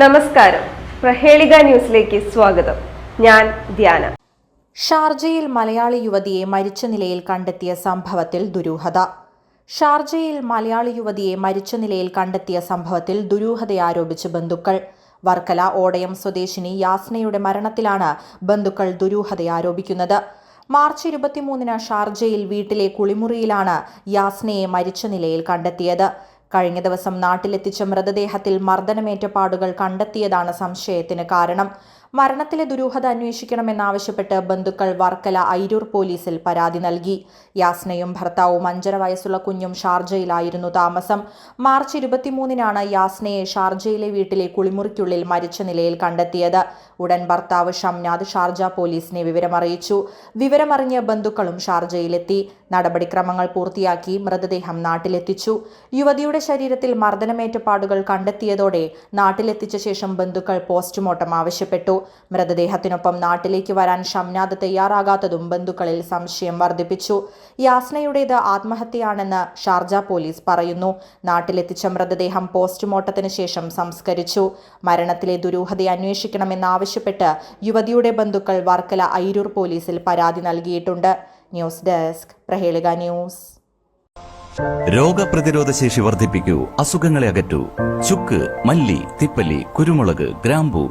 നമസ്കാരം. പ്രഹേളിക ന്യൂസിലേക്ക് സ്വാഗതം. ഞാൻ ധ്യാന. ഷാർജയിൽ മലയാളി യുവതിയെ മരിച്ച നിലയിൽ കണ്ടെത്തിയ സംഭവത്തിൽ ദുരൂഹത. ഷാർജയിൽ മലയാളി യുവതിയെ മരിച്ച നിലയിൽ കണ്ടെത്തിയ സംഭവത്തിൽ ദുരൂഹത ആരോപിച്ച് ബന്ധുക്കൾ. വർക്കല ഓടയം സ്വദേശിനി യാസ്നയുടെ മരണത്തിലാണ് ബന്ധുക്കൾ ദുരൂഹത ആരോപിക്കുന്നത്. മാർച്ച് ഇരുപത്തിമൂന്നിന് ഷാർജയിൽ വീട്ടിലെ കുളിമുറിയിലാണ് യാസ്നയെ മരിച്ച നിലയിൽ കണ്ടെത്തിയത്. കഴിഞ്ഞ ദിവസം നാട്ടിലെത്തിച്ച മൃതദേഹത്തിൽ മർദ്ദനമേറ്റ പാടുകൾ കണ്ടെത്തിയതാണ് സംശയത്തിന് കാരണം. മരണത്തിലെ ദുരൂഹത അന്വേഷിക്കണമെന്നാവശ്യപ്പെട്ട് ബന്ധുക്കൾ വർക്കല ഐരൂർ പോലീസിൽ പരാതി നൽകി. യാസ്നയും ഭർത്താവും അഞ്ചര വയസ്സുള്ള കുഞ്ഞും ഷാർജയിലായിരുന്നു താമസം. മാർച്ച് ഇരുപത്തിമൂന്നിനാണ് യാസ്നയെ ഷാർജയിലെ വീട്ടിലെ കുളിമുറിക്കുള്ളിൽ മരിച്ച നിലയിൽ കണ്ടെത്തിയത്. ഉടൻ ഭർത്താവ് ഷംനാദ് ഷാർജ പോലീസിനെ വിവരമറിയിച്ചു. വിവരമറിഞ്ഞ ബന്ധുക്കളും ഷാർജയിലെത്തി. നടപടിക്രമങ്ങൾ പൂർത്തിയാക്കി മൃതദേഹം നാട്ടിലെത്തിച്ചു. യുവതിയുടെ ശരീരത്തിൽ മർദ്ദനമേറ്റ പാടുകൾ കണ്ടെത്തിയതോടെ നാട്ടിലെത്തിച്ച ശേഷം ബന്ധുക്കൾ പോസ്റ്റ്മോർട്ടം ആവശ്യപ്പെട്ടു. മൃതദേഹത്തിനൊപ്പം നാട്ടിലേക്ക് വരാൻ ഷംനാദ് തയ്യാറാകാത്തതും ബന്ധുക്കളിൽ സംശയം വർദ്ധിപ്പിച്ചു. യാസ്നയുടേത് ആത്മഹത്യയാണെന്ന് ഷാർജ പോലീസ് പറയുന്നു. നാട്ടിലെത്തിച്ച മൃതദേഹം പോസ്റ്റ്മോർട്ടത്തിന് ശേഷം സംസ്കരിച്ചു. മരണത്തിലെ ദുരൂഹത അന്വേഷിക്കണമെന്നാവശ്യപ്പെട്ട് യുവതിയുടെ ബന്ധുക്കൾ വർക്കല ഐരൂർ പോലീസിൽ പരാതി നൽകിയിട്ടുണ്ട്. ന്യൂസ് ഡെസ്ക് പ്രഹേളിക ന്യൂസ്. രോഗപ്രതിരോധ ശേഷി വർദ്ധിപ്പിക്കൂ. അസുഖങ്ങളെ അകറ്റൂ. ചുക്ക് മല്ലി തിപ്പല്ലി കുരുമുളക് ഗ്രാമ്പു